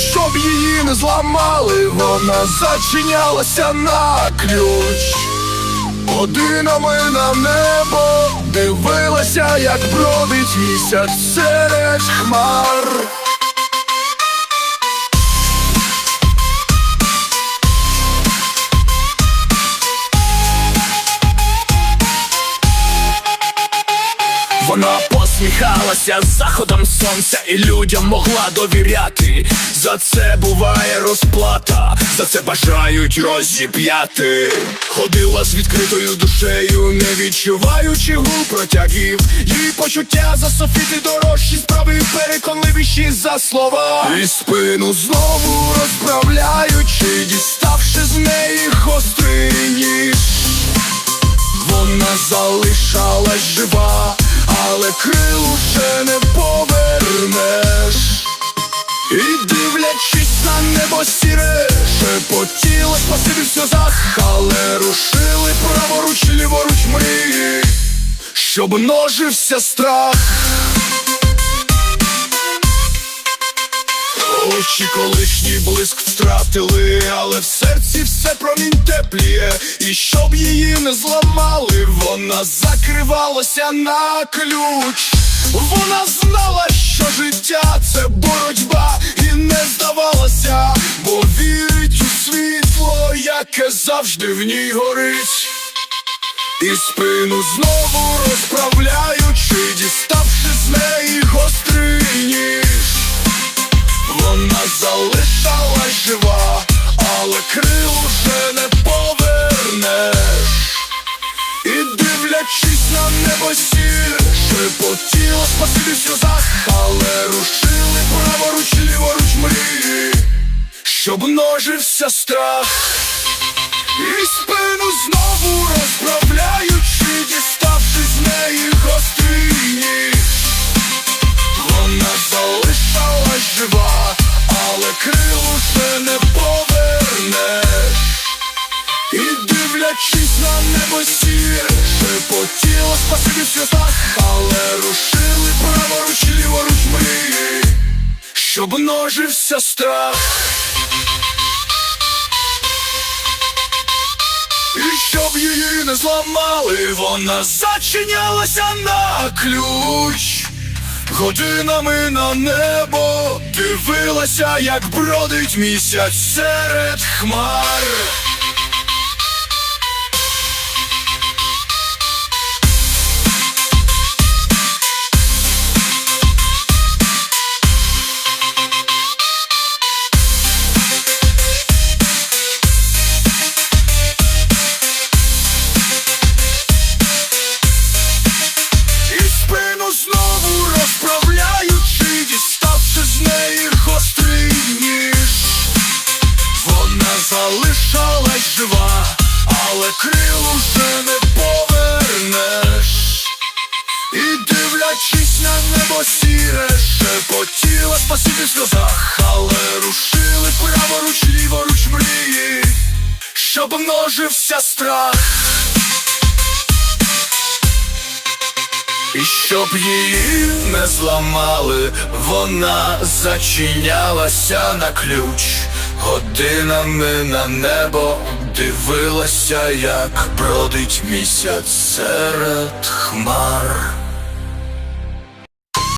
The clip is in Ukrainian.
щоб її не зламали, вона зачинялася на ключ. Годинами на небо дивилася, як бродить місяць серед хмар. Вона посміхалася з заходом сонця і людям могла довіряти. За це буває розплата, за це бажають розіп'яти. Ходила з відкритою душею, не відчуваючи гул протягів. Її почуття за софіти дорожчі, справи переконливіші за слова. І спину знову розправляючи, але крил уже не повернеш. І дивлячись на небо сіре, шепотіла спасибі в сльозах, але рушили праворуч, ліворуч мрії, щоб множився страх. Очі колишній блиск втратили, але в серці все промінь тепліє, і щоб її не зламали, вона закривалася на ключ. Вона знала, що життя це боротьба, і не здавалася, бо вірить у світло, яке завжди в ній горить. І спину знову розправляючи, діставши шепотіла спасибі в сльозах, але рушили праворуч, ліворуч мрії, щоб множився страх. І спину знову розправляючи, дивлячись на небо сіре, шепотіла спасибі в але рушили праворуч, ліворуч мрії, щоб множився страх. І щоб її не зламали, вона зачинялася на ключ. Годинами на небо дивилася, як бродить місяць серед хмар. Але крил уже не повернеш. І дивлячись на небо сіре, шепотіла спасибі в сльозах, але рушили праворуч, ліворуч мрії, щоб множився страх. І щоб її не зламали, вона зачинялася на ключ. Годинами на небо дивилася, як бродить місяць серед хмар.